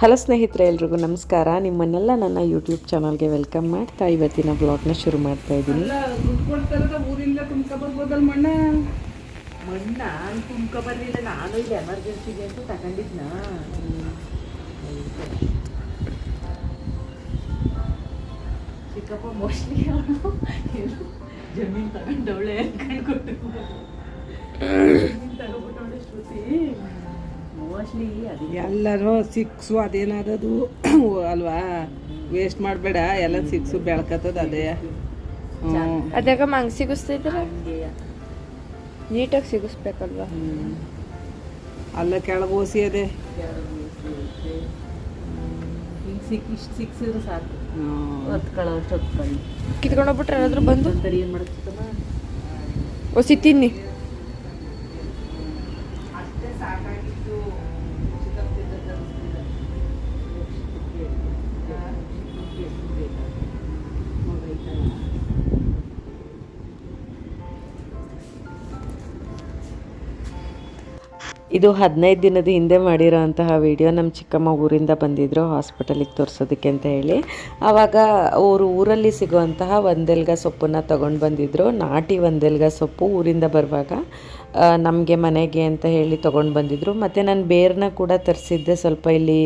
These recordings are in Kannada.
ಹಲೋ ಸ್ನೇಹಿತರೆ ಎಲ್ರಿಗೂ ನಮಸ್ಕಾರ. ನಿಮ್ಮನ್ನೆಲ್ಲ ನನ್ನ ಯೂಟ್ಯೂಬ್ ಚಾನಲ್ಗೆ ವೆಲ್ಕಮ್ ಮಾಡ್ತಾ ಇವತ್ತಿನ ಬ್ಲಾಗ್ನ ಶುರು ಮಾಡ್ತಾ ಇದ್ದೀನಿ. ಮಣ್ಣ? ಬರ್ಲಿಲ್ಲ. ನಾನು ಇಲ್ಲಿ ಎಮರ್ಜೆನ್ಸಿಗೆ ಅಂತ ತಗೊಂಡಿದ್ನ. ಚಿಕ್ಕಪ್ಪ ಮೋಸ್ಟ್ಲಿ ಜಮೀನ್ ತಗೊಂಡವಳೆ ಕಣ್ಕೊಟ್ಟು ತಗೊಂಡ್ಬಿಟ್ಟವಳೆ ಶ್ರುತಿ. ಎಲ್ಲರೂ ಸಿಕ್ಸು ಅದೇನಾದದು ಅಲ್ವಾ? ವೇಸ್ಟ್ ಮಾಡಬೇಡ ಎಲ್ಲ ಸಿಕ್ಸು ಬೆಳ್ಕತ್ತದ ಅದೇ. ಅದಾಗ ಮಂಗ್ ಸಿಗಿಸ್ತಿದ್ರ. ನೀಟಾಗಿ ಸಿಗಿಸ್ಬೇಕಲ್ವಾ. ಅಲ್ಲ ಕೆಳಗೆ ಓಸಿ ಅದೇ. ಹಿಂಗ್ ಸಿಕ್ ಕಿತ್ಕೊಂಡೋಗ್ಬಿಟ್ರೆ ಯಾರಾದ್ರೂ ಬಂದು? ಓಸಿ ಒಸಿ ತಿನ್ನಿ. ಇದು ಹದಿನೈದು ದಿನದ ಹಿಂದೆ ಮಾಡಿರೋಂತಹ ವಿಡಿಯೋ ನಮ್ಮ ಚಿಕ್ಕಮ್ಮ ಊರಿಂದ ಬಂದಿದ್ದರು ಹಾಸ್ಪಿಟಲಿಗೆ ತೋರಿಸೋದಕ್ಕೆ ಅಂತ ಹೇಳಿ. ಆವಾಗ ಅವರು ಊರಲ್ಲಿ ಸಿಗುವಂತಹ ಒಂದೆಲ್ಗ ಸೊಪ್ಪನ್ನು ತೊಗೊಂಡು ಬಂದಿದ್ದರು ನಾಟಿ ಒಂದೆಲ್ಗ ಸೊಪ್ಪು ಊರಿಂದ ಬರುವಾಗ ನಮಗೆ ಮನೆಗೆ ಅಂತ ಹೇಳಿ ತೊಗೊಂಡು ಬಂದಿದ್ದರು ಮತ್ತು ನಾನು ಬೇರನ್ನ ಕೂಡ ತರಿಸಿದ್ದೆ ಸ್ವಲ್ಪ ಇಲ್ಲಿ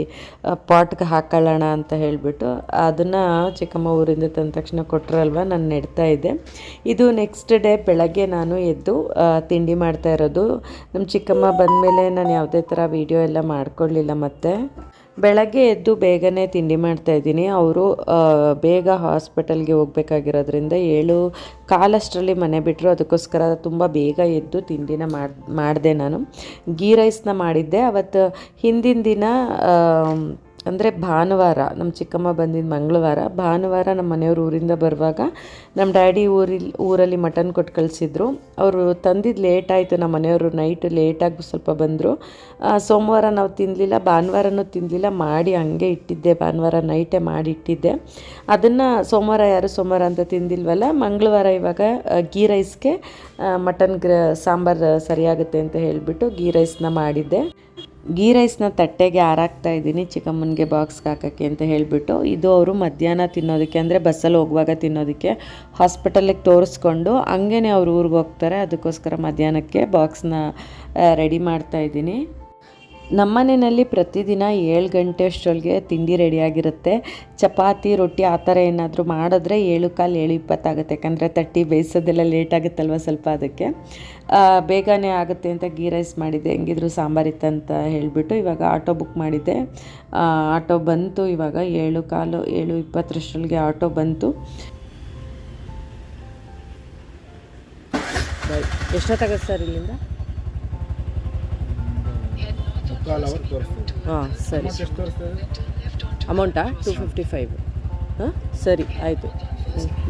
ಪಾಟ್ಗೆ ಹಾಕೊಳ್ಳೋಣ ಅಂತ ಹೇಳಿಬಿಟ್ಟು. ಅದನ್ನು ಚಿಕ್ಕಮ್ಮ ಊರಿಂದ ತಂದ ತಕ್ಷಣ ಕೊಟ್ಟರಲ್ವ ನಾನು ನೆಡ್ತಾ ಇದ್ದೆ. ಇದು ನೆಕ್ಸ್ಟ್ ಡೇ ಬೆಳಗ್ಗೆ ನಾನು ಎದ್ದು ತಿಂಡಿ ಮಾಡ್ತಾ ಇರೋದು. ನಮ್ಮ ಚಿಕ್ಕಮ್ಮ ಬಂದಮೇಲೆ ನಾನು ಯಾವುದೇ ಥರ ವೀಡಿಯೋ ಎಲ್ಲ ಮಾಡ್ಕೊಳ್ಳಿಲ್ಲ ಮತ್ತೆ. ಬೆಳಗ್ಗೆ ಎದ್ದು ಬೇಗನೆ ತಿಂಡಿ ಮಾಡ್ತಾ ಇದ್ದೀನಿ. ಅವರು ಬೇಗ ಹಾಸ್ಪಿಟಲ್ಗೆ ಹೋಗ್ಬೇಕಾಗಿರೋದ್ರಿಂದ ಏಳು ಕಾಲಷ್ಟರಲ್ಲಿ ಮನೆ ಬಿಟ್ಟರು ಅದಕ್ಕೋಸ್ಕರ ತುಂಬ ಬೇಗ ಎದ್ದು ತಿಂಡಿನ ಮಾಡಿ, ಮಾಡಿದೆ ನಾನು. ಗೀ ರೈಸ್ನ ಮಾಡಿದ್ದೆ. ಅವತ್ತು ಹಿಂದಿನ ದಿನ ಅಂದರೆ ಭಾನುವಾರ ನಮ್ಮ ಚಿಕ್ಕಮ್ಮ ಬಂದಿದ್ದು ಮಂಗಳವಾರ, ಭಾನುವಾರ ನಮ್ಮ ಮನೆಯವ್ರ ಊರಿಂದ ಬರುವಾಗ ನಮ್ಮ ಡ್ಯಾಡಿ ಊರಿಲ್, ಊರಲ್ಲಿ ಮಟನ್ ಕೊಟ್ಟು ಕಳಿಸಿದ್ರು. ಅವರು ತಂದಿದ್ದು ಲೇಟ್ ಆಯಿತು ನಮ್ಮ ಮನೆಯವರು ನೈಟ್ ಲೇಟಾಗಿ ಸ್ವಲ್ಪ ಬಂದರು. ಸೋಮವಾರ ನಾವು ತಿನ್ನಲಿಲ್ಲ ಭಾನುವಾರನೂ ತಿನ್ನಲಿಲ್ಲ ಮಾಡಿ ಹಂಗೆ ಇಟ್ಟಿದ್ದೆ, ಭಾನುವಾರ ನೈಟೇ ಮಾಡಿ ಇಟ್ಟಿದ್ದೆ. ಅದನ್ನು ಸೋಮವಾರ ಯಾರು ಸೋಮವಾರ ಅಂತ ತಿಂದಿಲ್ವಲ್ಲ, ಮಂಗಳವಾರ ಇವಾಗ ಗೀ ರೈಸ್ಗೆ ಮಟನ್ ಗ್ರ, ಸಾಂಬಾರು ಸರಿಯಾಗುತ್ತೆ ಅಂತ ಹೇಳಿಬಿಟ್ಟು ಗೀ ರೈಸ್ನ ಮಾಡಿದ್ದೆ. ಗೀ ರೈಸ್ನ ತಟ್ಟೆಗೆ ಆರಾಕ್ತಾ ಇದ್ದೀನಿ, ಚಿಕ್ಕಮ್ಮನಿಗೆ ಬಾಕ್ಸ್ಗೆ ಹಾಕೋಕ್ಕೆ ಅಂತ ಹೇಳಿಬಿಟ್ಟು. ಇದು ಅವರು ಮಧ್ಯಾಹ್ನ ತಿನ್ನೋದಕ್ಕೆ, ಅಂದರೆ ಬಸ್ಸಲ್ಲಿ ಹೋಗುವಾಗ ತಿನ್ನೋದಕ್ಕೆ ಹಾಸ್ಪಿಟಲಿಗೆ ತೋರಿಸ್ಕೊಂಡು ಹಂಗೇ ಅವ್ರು ಊರಿಗೆ ಹೋಗ್ತಾರೆ. ಅದಕ್ಕೋಸ್ಕರ ಮಧ್ಯಾಹ್ನಕ್ಕೆ ಬಾಕ್ಸ್ನ ರೆಡಿ ಮಾಡ್ತಾ ಇದ್ದೀನಿ. ನಮ್ಮನೆಯಲ್ಲಿ ಪ್ರತಿದಿನ ಏಳು ಗಂಟೆ ಅಷ್ಟರೊಳಗೆ ತಿಂಡಿ ರೆಡಿಯಾಗಿರುತ್ತೆ ಚಪಾತಿ, ರೊಟ್ಟಿ ಆ ಥರ ಏನಾದರೂ ಮಾಡಿದ್ರೆ ಏಳು ಕಾಲು ಏಳು ಇಪ್ಪತ್ತಾಗುತ್ತೆ. ಯಾಕಂದರೆ ತಟ್ಟಿ ಬೇಯಿಸೋದೆಲ್ಲ ಲೇಟ್ ಆಗುತ್ತಲ್ವ ಸ್ವಲ್ಪ ಅದಕ್ಕೆ. ಬೇಗನೆ ಆಗುತ್ತೆ ಅಂತ ಗೀ ರೈಸ್ ಮಾಡಿದ್ದೆ ಹೆಂಗಿದ್ರು ಸಾಂಬಾರಿತ್ತಂತ ಹೇಳಿಬಿಟ್ಟು ಇವಾಗ ಆಟೋ ಬುಕ್ ಮಾಡಿದ್ದೆ ಆಟೋ ಬಂತು ಇವಾಗ ಏಳು ಕಾಲು ಏಳು ಇಪ್ಪತ್ತರಷ್ಟೊಳಗೆ ಆಟೋ ಬಂತು. ಎಷ್ಟೊತ್ತಾಗುತ್ತೆ ಸರ್ ಇಲ್ಲಿಂದ? ಹಾಂ ಸರಿ. ಅಮೌಂಟಾ ಟು ಫಿಫ್ಟಿ ಫೈವ್ ಹಾಂ ಸರಿ ಆಯಿತು.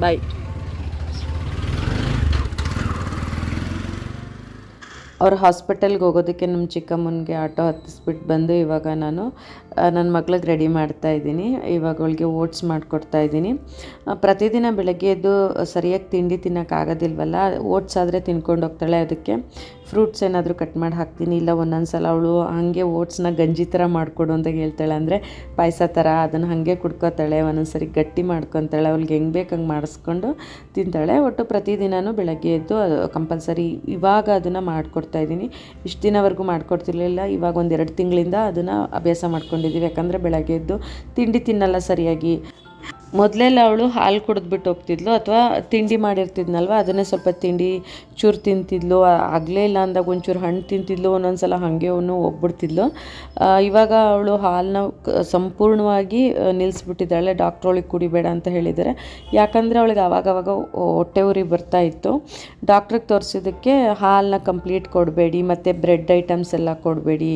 ಬಾಯ್ ಅವ್ರ ಹಾಸ್ಪಿಟಲ್ಗೆ ಹೋಗೋದಕ್ಕೆ ನಮ್ಮ ಚಿಕ್ಕಮ್ಮನಿಗೆ ಆಟೋ ಹತ್ತಿಸ್ಬಿಟ್ಟು ಬಂದು ಇವಾಗ ನಾನು ನನ್ನ ಮಗಳಿಗೆ ರೆಡಿ ಮಾಡ್ತಾ ಇದ್ದೀನಿ. ಇವಾಗ ಅವಳಿಗೆ ಓಟ್ಸ್ ಮಾಡಿಕೊಡ್ತಾ ಇದ್ದೀನಿ. ಪ್ರತಿದಿನ ಬೆಳಗ್ಗೆ ಎದ್ದು ಸರಿಯಾಗಿ ತಿಂಡಿ ತಿನ್ನೋಕ್ಕಾಗೋದಿಲ್ವಲ್ಲ ಓಟ್ಸ್ ಆದರೆ ತಿನ್ಕೊಂಡು ಹೋಗ್ತಾಳೆ ಅದಕ್ಕೆ. ಫ್ರೂಟ್ಸ್ ಏನಾದರೂ ಕಟ್ ಮಾಡಿ ಹಾಕ್ತೀನಿ, ಇಲ್ಲ ಒಂದೊಂದು ಸಲ ಅವಳು ಹಾಗೆ ಓಟ್ಸ್ನ ಗಂಜಿ ಥರ ಮಾಡಿಕೊಡು ಅಂತ ಹೇಳ್ತಾಳೆ. ಅಂದರೆ ಪಾಯಸ ಥರ ಅದನ್ನು ಹಾಗೆ ಕುಡ್ಕೋತಾಳೆ ಒಂದೊಂದು ಸರಿ ಗಟ್ಟಿ ಮಾಡ್ಕೊತಾಳೆ. ಅವ್ಳಿಗೆ ಹೆಂಗೆ ಬೇಕು ಹಂಗೆ ಮಾಡಿಸ್ಕೊಂಡು ತಿಂತಾಳೆ. ಒಟ್ಟು ಪ್ರತಿದಿನವೂ ಬೆಳಗ್ಗೆ ಎದ್ದು ಕಂಪಲ್ಸರಿ ಇವಾಗ ಅದನ್ನು ಮಾಡಿಕೊಡ್ತಾ ಇದ್ದೀನಿ. ಇಷ್ಟು ದಿನವರೆಗೂ ಮಾಡಿಕೊಡ್ತಿರ್ಲಿಲ್ಲ. ಇವಾಗ ಒಂದು ತಿಂಗಳಿಂದ ಅದನ್ನು ಅಭ್ಯಾಸ ಮಾಡ್ಕೊಂಡಿದ್ದೀವಿ ಯಾಕಂದರೆ ಬೆಳಗ್ಗೆ ಎದ್ದು ತಿಂಡಿ ತಿನ್ನಲ್ಲ ಸರಿಯಾಗಿ. ಮೊದಲೆಲ್ಲ ಅವಳು ಹಾಲು ಕುಡಿದ್ಬಿಟ್ಟು ಹೋಗ್ತಿದ್ಲು ಅಥವಾ ತಿಂಡಿ ಮಾಡಿರ್ತಿದ್ನಲ್ವ? ಅದನ್ನೇ ಸ್ವಲ್ಪ ತಿಂಡಿ, ಚೂರು ತಿಂತಿದ್ಲು. ಆಗಲೇ ಇಲ್ಲ ಅಂದಾಗ ಒಂಚೂರು ಹಣ್ಣು ತಿಂತಿದ್ಲು ಒಂದೊಂದು ಸಲ ಹಾಗೆ ಅವನು ಹೋಗ್ಬಿಡ್ತಿದ್ಲು. ಇವಾಗ ಅವಳು ಹಾಲನ್ನ ಸಂಪೂರ್ಣವಾಗಿ ನಿಲ್ಲಿಸ್ಬಿಟ್ಟಿದ್ದಾಳೆ ಡಾಕ್ಟ್ರ್ ಅವಳಿಗೆ ಕುಡಿಬೇಡ ಅಂತ ಹೇಳಿದ್ದಾರೆ. ಯಾಕಂದರೆ ಅವಳಿಗೆ ಆವಾಗವಾಗ ಹೊಟ್ಟೆ ಉರಿ ಬರ್ತಾ ಇತ್ತು. ಡಾಕ್ಟ್ರಿಗೆ ತೋರಿಸಿದ್ದಕ್ಕೆ ಹಾಲನ್ನ ಕಂಪ್ಲೀಟ್ ಕೊಡಬೇಡಿ, ಮತ್ತು ಬ್ರೆಡ್ ಐಟಮ್ಸ್ ಎಲ್ಲ ಕೊಡಬೇಡಿ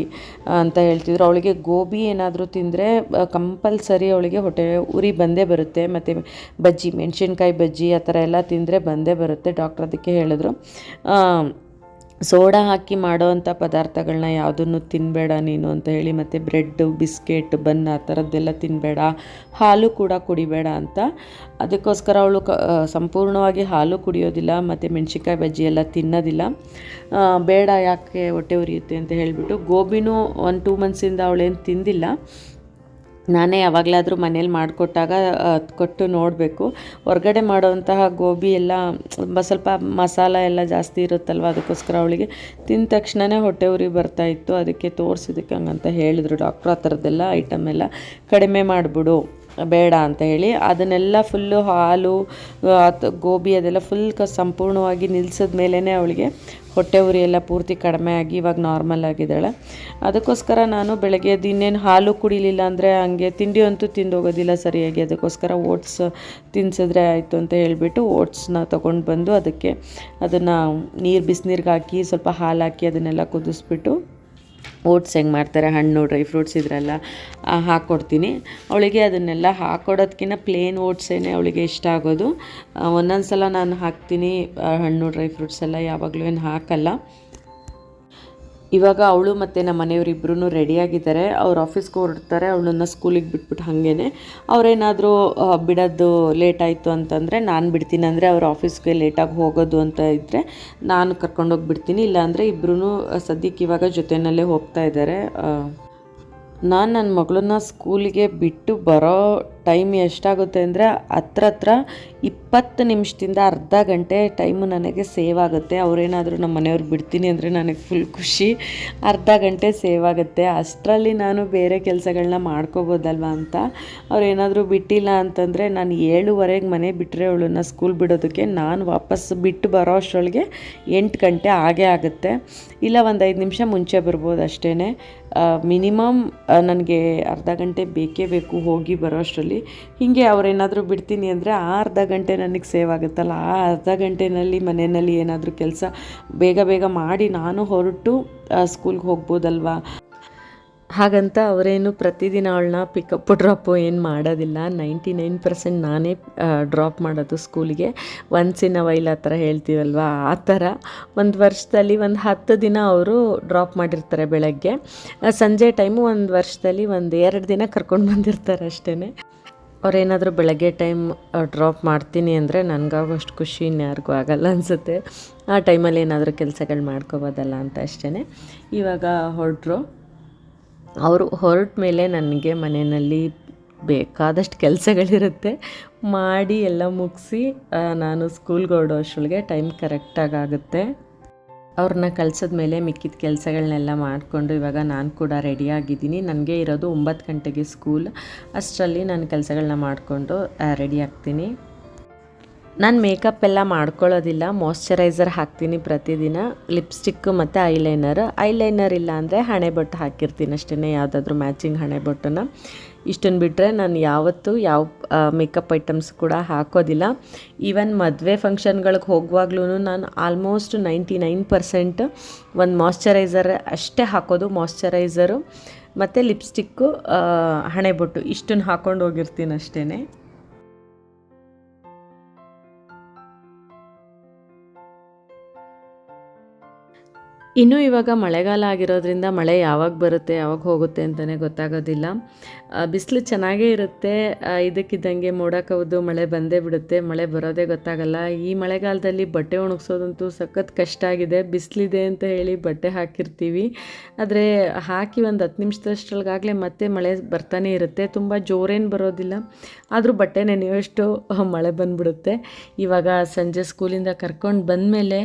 ಅಂತ ಹೇಳ್ತಿದ್ರು. ಅವಳಿಗೆ ಗೋಬಿ ಏನಾದರೂ ತಿಂದರೆ ಕಂಪಲ್ಸರಿ ಅವಳಿಗೆ ಹೊಟ್ಟೆ ಉರಿ ಬಂದೇ ಬರುತ್ತೆ. ಮತ್ತು ಬಜ್ಜಿ, ಮೆಣಸಿನ್ಕಾಯಿ ಬಜ್ಜಿ ಆ ಥರ ಎಲ್ಲ ತಿಂದರೆ ಬಂದೇ ಬರುತ್ತೆ, ಡಾಕ್ಟ್ರ್ ಅದಕ್ಕೆ ಹೇಳಿದ್ರು. ಸೋಡಾ ಹಾಕಿ ಮಾಡೋವಂಥ ಪದಾರ್ಥಗಳನ್ನ ಯಾವುದನ್ನು ತಿನ್ನಬೇಡ ನೀನು ಅಂತ ಹೇಳಿ, ಮತ್ತು ಬ್ರೆಡ್ಡು, ಬಿಸ್ಕೆಟ್, ಬನ್ ಆ ಥರದ್ದೆಲ್ಲ ತಿನ್ನಬೇಡ ಹಾಲು ಕೂಡ ಕುಡಿಬೇಡ ಅಂತ. ಅದಕ್ಕೋಸ್ಕರ ಅವಳು ಕ ಸಂಪೂರ್ಣವಾಗಿ ಹಾಲು ಕುಡಿಯೋದಿಲ್ಲ, ಮತ್ತು ಮೆಣಸಿನ್ಕಾಯಿ ಬಜ್ಜಿ ಎಲ್ಲ ತಿನ್ನೋದಿಲ್ಲ. ಬೇಡ ಯಾಕೆ ಹೊಟ್ಟೆ ಉರಿಯುತ್ತೆ ಅಂತ ಹೇಳಿಬಿಟ್ಟು ಗೋಬಿನೂ ಒಂದು ಟೂ ಮಂತ್ಸಿಂದ ಅವಳೇನು ತಿಂದಿಲ್ಲ. ನಾನೇ ಯಾವಾಗಲಾದರೂ ಮನೇಲಿ ಮಾಡಿಕೊಟ್ಟಾಗ ಕೊಟ್ಟು ನೋಡಬೇಕು. ಹೊರಗಡೆ ಮಾಡುವಂತಹ ಗೋಬಿ ಎಲ್ಲ ಸ್ವಲ್ಪ ಮಸಾಲ ಎಲ್ಲ ಜಾಸ್ತಿ ಇರುತ್ತಲ್ವ, ಅದಕ್ಕೋಸ್ಕರ ಅವಳಿಗೆ ತಿಂದ ತಕ್ಷಣವೇ ಹೊಟ್ಟೆ ಉರಿ ಬರ್ತಾ ಇತ್ತು. ಅದಕ್ಕೆ ತೋರಿಸಿದಕ್ಕೆ ಹಂಗಂತ ಹೇಳಿದರು. ಡಾಕ್ಟ್ರು ಆ ಥರದ್ದೆಲ್ಲ ಐಟಮ್ ಎಲ್ಲ ಕಡಿಮೆ ಮಾಡಿಬಿಡು. ಬೇಡ ಅಂತ ಹೇಳಿ ಅದನ್ನೆಲ್ಲ ಫುಲ್ಲು ಹಾಲು ಗೋಬಿ ಅದೆಲ್ಲ ಫುಲ್ ಕ, ಸಂಪೂರ್ಣವಾಗಿ ನಿಲ್ಸಿದ ಮೇಲೇ ಅವಳಿಗೆ ಹೊಟ್ಟೆ ಉರಿ ಎಲ್ಲ ಪೂರ್ತಿ ಕಡಿಮೆ ಆಗಿ ಇವಾಗ ನಾರ್ಮಲ್ ಆಗಿದ್ದಾಳೆ. ಅದಕ್ಕೋಸ್ಕರ ನಾನು ಬೆಳಗ್ಗೆ ಇನ್ನೇನು ಹಾಲು ಕುಡಿಲಿಲ್ಲ ಅಂದರೆ ಹಂಗೆ ತಿಂಡಿ ಅಂತೂ ತಿಂದು ಹೋಗೋದಿಲ್ಲ ಸರಿಯಾಗಿ. ಅದಕ್ಕೋಸ್ಕರ ಓಟ್ಸ್ ತಿನ್ಸಿದ್ರೆ ಆಯಿತು ಅಂತ ಹೇಳಿಬಿಟ್ಟು ಓಟ್ಸ್ನ ತೊಗೊಂಡು ಬಂದು ಅದಕ್ಕೆ ಅದನ್ನು ನೀರು, ಬಿಸಿನೀರಿಗೆ ಹಾಕಿ ಸ್ವಲ್ಪ ಹಾಲು ಹಾಕಿ ಅದನ್ನೆಲ್ಲ ಕುದಿಸ್ಬಿಟ್ಟು ಓಟ್ಸ್ ಹೆಂಗೆ ಮಾಡ್ತಾರೆ, ಹಣ್ಣು ಡ್ರೈ ಫ್ರೂಟ್ಸ್ ಇದರೆಲ್ಲ ಹಾಕ್ಕೊಡ್ತೀನಿ ಅವಳಿಗೆ ಅದನ್ನೆಲ್ಲ ಹಾಕ್ಕೊಡೋದಕ್ಕಿಂತ ಪ್ಲೇನ್ ಓಟ್ಸೇ ಅವಳಿಗೆ ಇಷ್ಟ ಆಗೋದು. ಒಂದೊಂದು ಸಲ ನಾನು ಹಾಕ್ತೀನಿ ಹಣ್ಣು ಡ್ರೈ ಫ್ರೂಟ್ಸ್ ಎಲ್ಲ ಯಾವಾಗಲೂ ಏನು ಹಾಕಲ್ಲ. ಇವಾಗ ಅವಳು ಮತ್ತು ನಮ್ಮ ಮನೆಯವರಿಬ್ಬರೂ ರೆಡಿಯಾಗಿದ್ದಾರೆ ಅವ್ರು ಆಫೀಸ್ಗೆ ಹೊರಡ್ತಾರೆ, ಅವಳನ್ನ ಸ್ಕೂಲಿಗೆ ಬಿಟ್ಬಿಟ್ಟು ಹಾಗೇ ಅವರೇನಾದರೂ ಬಿಡೋದು ಲೇಟ್ ಆಯಿತು ಅಂತಂದರೆ ನಾನು ಬಿಡ್ತೀನಿ. ಅಂದರೆ ಅವ್ರ ಆಫೀಸ್ಗೆ ಲೇಟಾಗಿ ಹೋಗೋದು ಅಂತ ಇದ್ದರೆ ನಾನು ಕರ್ಕೊಂಡೋಗಿ ಬಿಡ್ತೀನಿ. ಇಲ್ಲಾಂದರೆ ಇಬ್ಬರೂ ಸದ್ಯಕ್ಕೆ ಇವಾಗ ಜೊತೆಯಲ್ಲೇ ಹೋಗ್ತಾ ಇದ್ದಾರೆ. ನಾನು ನನ್ನ ಮಗಳನ್ನ ಸ್ಕೂಲಿಗೆ ಬಿಟ್ಟು ಬರೋ ಟೈಮ್ ಎಷ್ಟಾಗುತ್ತೆ ಅಂದರೆ ಹತ್ರ ಹತ್ರ ಇಪ್ಪತ್ತು ನಿಮಿಷದಿಂದ ಅರ್ಧ ಗಂಟೆ ಟೈಮು ನನಗೆ ಸೇವ್ ಆಗುತ್ತೆ. ಅವರೇನಾದರೂ ನಮ್ಮ ಮನೆಯವ್ರು ಬಿಡ್ತೀನಿ ಅಂದರೆ ನನಗೆ ಫುಲ್ ಖುಷಿ. ಅರ್ಧ ಗಂಟೆ ಸೇವ್ ಆಗುತ್ತೆ. ಅಷ್ಟರಲ್ಲಿ ನಾನು ಬೇರೆ ಕೆಲಸಗಳನ್ನ ಮಾಡ್ಕೋಬೋದಲ್ವ ಅಂತ. ಅವ್ರೇನಾದರೂ ಬಿಟ್ಟಿಲ್ಲ ಅಂತಂದರೆ ನಾನು ಏಳುವರೆಗೆ ಮನೆ ಬಿಟ್ಟರೆ ಅವಳನ್ನ ಸ್ಕೂಲ್ ಬಿಡೋದಕ್ಕೆ ನಾನು ವಾಪಸ್ ಬಿಟ್ಟು ಬರೋ ಅಷ್ಟರೊಳಗೆ ಎಂಟು ಗಂಟೆ ಆಗೇ ಆಗುತ್ತೆ. ಇಲ್ಲ, ಒಂದು ಐದು ನಿಮಿಷ ಮುಂಚೆ ಬರ್ಬೋದು ಅಷ್ಟೇ ಮಿನಿಮಮ್ ನನಗೆ ಅರ್ಧ ಗಂಟೆ ಬೇಕೇ ಬೇಕು ಹೋಗಿ ಬರೋ ಹೀಗೆ ಅವರೇನಾದರೂ ಬಿಡ್ತೀನಿ ಅಂದರೆ ಆ ಅರ್ಧ ಗಂಟೆ ನನಗೆ ಸೇವ್ ಆಗುತ್ತಲ್ಲ, ಆ ಅರ್ಧ ಗಂಟೆನಲ್ಲಿ ಮನೆಯಲ್ಲಿ ಏನಾದರೂ ಕೆಲಸ ಬೇಗ ಬೇಗ ಮಾಡಿ ನಾನು ಹೊರಟು ಸ್ಕೂಲ್ಗೆ ಹೋಗ್ಬೋದಲ್ವಾ? ಹಾಗಂತ ಅವರೇನು ಪ್ರತಿದಿನ ಅವಳನ್ನ ಪಿಕಪ್ ಡ್ರಾಪು ಏನು ಮಾಡೋದಿಲ್ಲ. ನೈಂಟಿ ನೈನ್ ಪರ್ಸೆಂಟ್ ನಾನೇ ಡ್ರಾಪ್ ಮಾಡೋದು ಸ್ಕೂಲಿಗೆ ಒನ್ಸ್ ಇನ್ ವೈಲ್ ಆ ಥರ ಹೇಳ್ತೀವಲ್ವ? ಆ ಥರ. ಒಂದು ವರ್ಷದಲ್ಲಿ ಒಂದು ಹತ್ತು ದಿನ ಅವರು ಡ್ರಾಪ್ ಮಾಡಿರ್ತಾರೆ ಬೆಳಗ್ಗೆ. ಸಂಜೆ ಟೈಮು ಒಂದು ವರ್ಷದಲ್ಲಿ ಒಂದು ಎರಡು ದಿನ ಕರ್ಕೊಂಡು ಬಂದಿರ್ತಾರೆ ಅಷ್ಟೇ ಅವ್ರೇನಾದರೂ ಬೆಳಗ್ಗೆ ಟೈಮ್ ಡ್ರಾಪ್ ಮಾಡ್ತೀನಿ ಅಂದರೆ ನನಗಾಗೋಷ್ಟು ಖುಷಿ ಇನ್ಯಾರಿಗೂ ಆಗಲ್ಲ ಅನಿಸುತ್ತೆ. ಆ ಟೈಮಲ್ಲಿ ಏನಾದರೂ ಕೆಲಸಗಳು ಮಾಡ್ಕೋಬೋದಲ್ಲ ಅಂತ ಅಷ್ಟೇ ಇವಾಗ ಹೊರಟ್ರು. ಅವರು ಹೊರಟ ಮೇಲೆ ನನಗೆ ಮನೆಯಲ್ಲಿ ಬೇಕಾದಷ್ಟು ಕೆಲಸಗಳಿರುತ್ತೆ. ಮಾಡಿ ಎಲ್ಲ ಮುಗಿಸಿ ನಾನು ಸ್ಕೂಲ್ಗೆ ಹೊರಡೋ ಅಷ್ಟರೊಳಗೆ ಟೈಮ್ ಕರೆಕ್ಟಾಗಿ ಆಗುತ್ತೆ. ಅವ್ರನ್ನ ಕಳ್ಸಿದ ಮೇಲೆ ಮಿಕ್ಕಿದ ಕೆಲಸಗಳನ್ನೆಲ್ಲ ಮಾಡಿಕೊಂಡು ಇವಾಗ ನಾನು ಕೂಡ ರೆಡಿಯಾಗಿದ್ದೀನಿ ನನಗೆ ಇರೋದು ಒಂಬತ್ತು ಗಂಟೆಗೆ ಸ್ಕೂಲ್ ಅಷ್ಟರಲ್ಲಿ ನಾನು ಕೆಲಸಗಳನ್ನ ಮಾಡಿಕೊಂಡು ರೆಡಿ ಆಗ್ತೀನಿ. ನಾನು ಮೇಕಪ್ ಎಲ್ಲ ಮಾಡ್ಕೊಳ್ಳೋದಿಲ್ಲ. ಮಾಯ್ಶ್ಚರೈಸರ್ ಹಾಕ್ತೀನಿ ಪ್ರತಿದಿನ. ಲಿಪ್ಸ್ಟಿಕ್ ಮತ್ತು ಐಲೈನರ್ ಐಲೈನರ್ ಇಲ್ಲ ಅಂದರೆ ಹಣೆಬೊಟ್ಟು ಹಾಕಿರ್ತೀನಿ ಅಷ್ಟೇ ಯಾವುದಾದ್ರೂ ಮ್ಯಾಚಿಂಗ್ ಹಣೆ ಬೊಟ್ಟನ್ನು ಇಷ್ಟನ್ನು ಬಿಟ್ಟರೆ ನಾನು ಯಾವತ್ತೂ ಯಾವ ಮೇಕಪ್ ಐಟಮ್ಸ್ ಕೂಡ ಹಾಕೋದಿಲ್ಲ. ಈವನ್ ಮದುವೆ ಫಂಕ್ಷನ್ಗಳಿಗೆ ಹೋಗುವಾಗ್ಲೂ ನಾನು ಆಲ್ಮೋಸ್ಟ್ ನೈಂಟಿ ನೈನ್ ಪರ್ಸೆಂಟ್ ಒಂದು ಮಾಯಶ್ಚರೈಸರ್ ಅಷ್ಟೇ ಹಾಕೋದು ಮಾಯಶ್ಚರೈಸರು ಮತ್ತು ಲಿಪ್ಸ್ಟಿಕ್ಕು ಹಣೆಬೊಟ್ಟು ಇಷ್ಟನ್ನು ಹಾಕ್ಕೊಂಡು ಹೋಗಿರ್ತೀನಿ ಅಷ್ಟೇ ಇನ್ನು ಇವಾಗ ಮಳೆಗಾಲ ಆಗಿರೋದ್ರಿಂದ ಮಳೆ ಯಾವಾಗ ಬರುತ್ತೆ, ಯಾವಾಗ ಹೋಗುತ್ತೆ ಅಂತಲೇ ಗೊತ್ತಾಗೋದಿಲ್ಲ. ಬಿಸಿಲು ಚೆನ್ನಾಗೇ ಇರುತ್ತೆ. ಇದಕ್ಕಿದ್ದಂಗೆ ಮೋಡ ಕವಿದು ಮಳೆ ಬಂದೇ ಬಿಡುತ್ತೆ. ಮಳೆ ಬರೋದೇ ಗೊತ್ತಾಗಲ್ಲ. ಈ ಮಳೆಗಾಲದಲ್ಲಿ ಬಟ್ಟೆ ಒಣಗಿಸೋದಂತೂ ಸಖತ್ ಕಷ್ಟ ಆಗಿದೆ. ಬಿಸಿಲಿದೆ ಅಂತ ಹೇಳಿ ಬಟ್ಟೆ ಹಾಕಿರ್ತೀವಿ. ಆದರೆ ಹಾಕಿ ಒಂದು ಹತ್ತು ನಿಮಿಷದಷ್ಟ್ರೊಳಗಾಗಲೇ ಮತ್ತೆ ಮಳೆ ಬರ್ತಾನೆ ಇರುತ್ತೆ. ತುಂಬ ಜೋರೇನು ಬರೋದಿಲ್ಲ. ಆದರೂ ಬಟ್ಟೆ ನೆನೆಯುವಷ್ಟು ಮಳೆ ಬಂದುಬಿಡುತ್ತೆ. ಇವಾಗ ಸಂಜೆ ಸ್ಕೂಲಿಂದ ಕರ್ಕೊಂಡು ಬಂದಮೇಲೆ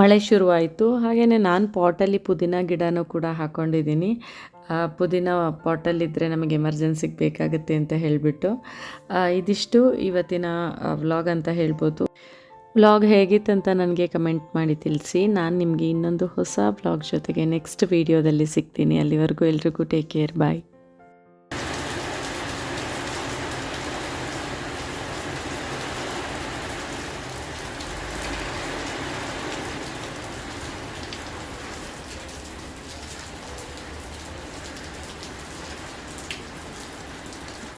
ಮಳೆ ಶುರುವಾಯಿತು. ಹಾಗೆಯೇ ನಾನು ಪಾಟಲ್ಲಿ ಪುದೀನ ಗಿಡನೂ ಕೂಡ ಹಾಕ್ಕೊಂಡಿದ್ದೀನಿ ಪುದೀನ ಪಾಟಲ್ಲಿದ್ದರೆ ನಮಗೆ ಎಮರ್ಜೆನ್ಸಿಗೆ ಬೇಕಾಗುತ್ತೆ ಅಂತ ಹೇಳಿಬಿಟ್ಟು. ಇದಿಷ್ಟು ಇವತ್ತಿನ ವ್ಲಾಗ್ ಅಂತ ಹೇಳ್ಬೋದು. ವ್ಲಾಗ್ ಹೇಗಿತ್ತಂತ ನನಗೆ ಕಮೆಂಟ್ ಮಾಡಿ ತಿಳಿಸಿ. ನಾನು ನಿಮಗೆ ಇನ್ನೊಂದು ಹೊಸ ವ್ಲಾಗ್ ಜೊತೆಗೆ ನೆಕ್ಸ್ಟ್ ವೀಡಿಯೋದಲ್ಲಿ ಸಿಗ್ತೀನಿ. ಅಲ್ಲಿವರೆಗೂ ಎಲ್ರಿಗೂ ಟೇಕ್ ಕೇರ್ ಬಾಯ್